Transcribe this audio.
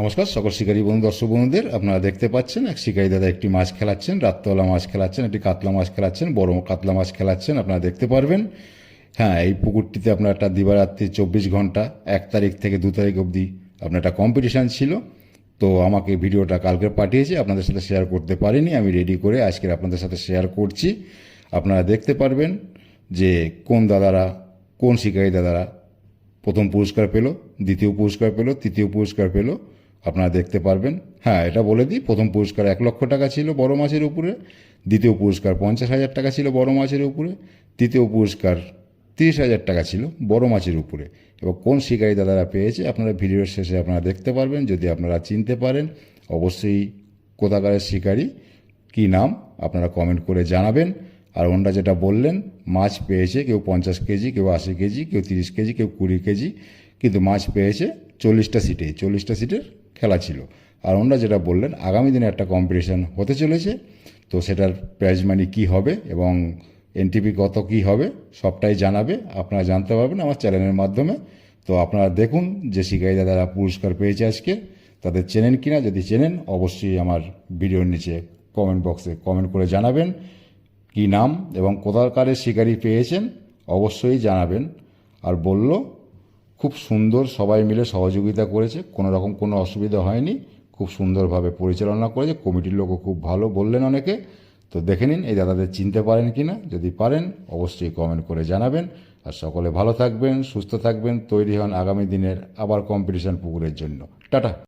নমস্কার, সকল শিকারী বন্ধু, দর্শক বন্ধুদের, আপনারা দেখতে পাচ্ছেন, এক শিকারী দাদা একটি মাছ খেলাচ্ছেন, রাত্রবেলা মাছ খেলাচ্ছেন, একটি কাতলা মাছ খেলাচ্ছেন, বড় কাতলা মাছ খেলাচ্ছেন, আপনারা দেখতে পারবেন। হ্যাঁ এই পুকুরটিতে আপনার একটা দিবারাত্রি চব্বিশ ঘণ্টা, এক তারিখ থেকে দু তারিখ অবধি আপনার একটা কম্পিটিশান ছিল। তো আমাকে ভিডিওটা কালকে পাঠিয়েছে, আপনাদের সাথে শেয়ার করতে পারিনি, আমি রেডি করে আজকের আপনাদের সাথে শেয়ার করছি। আপনারা দেখতে পারবেন যে কোন দাদারা, কোন শিকারী দাদারা প্রথম পুরস্কার পেল, দ্বিতীয় পুরস্কার পেল, তৃতীয় পুরস্কার পেল আপনারা দেখতে পারবেন। হ্যাঁ এটা বলে দিই, প্রথম পুরস্কার এক লক্ষ টাকা ছিল বড় মাছের উপরে, দ্বিতীয় পুরস্কার পঞ্চাশ হাজার টাকা ছিল বড় মাছের উপরে, তৃতীয় পুরস্কার তিরিশ হাজার টাকা ছিল বড় মাছের উপরে। এবং কোন শিকারী দাদারা পেয়েছে, আপনারা ভিডিওর শেষে আপনারা দেখতে পারবেন। যদি আপনারা চিনতে পারেন, অবশ্যই কোথাকারের শিকারী, কি নাম, আপনারা কমেন্ট করে জানাবেন। আর ওনারা যেটা বললেন, মাছ পেয়েছে কেউ পঞ্চাশ কেজি, কেউ আশি কেজি, কেউ তিরিশ কেজি, কেউ কুড়ি কেজি, কিন্তু মাছ পেয়েছে চল্লিশটা সিটে। চল্লিশটা সিটের খেলা ছিল। আর ওনারা যেটা বললেন, আগামী দিনে একটা কম্পিটিশান হতে চলেছে, তো সেটার প্রাইজ মানি কী হবে এবং এনটিপি কত কী হবে, সবটাই জানাবে। আপনারা জানতে পারবেন আমার চ্যানেলের মাধ্যমে। তো আপনারা দেখুন যে শিকারী দাদারা পুরস্কার পেয়েছে আজকে, তাদের চেনেন কিনা, যদি চেনেন, অবশ্যই আমার ভিডিওর নিচে কমেন্ট বক্সে কমেন্ট করে জানাবেন কি নাম এবং কোথাকারের শিকারি পেয়েছেন, অবশ্যই জানাবেন। আর বলল খুব সুন্দর সবাই মিলে সহযোগিতা করেছে, কোনো রকম কোনো অসুবিধা হয়নি, খুব সুন্দরভাবে পরিচালনা করেছে, কমিটির লোকও খুব ভালো বললেন অনেকে, তো দেখে নিন এই দাদাদের চিনতে পারেন কি না যদি পারেন অবশ্যই কমেন্ট করে জানাবেন, আর সকলে ভালো থাকবেন, সুস্থ থাকবেন, তৈরি হন আগামী দিনের আবার কম্পিটিশন পুকুরের জন্য। টাটা।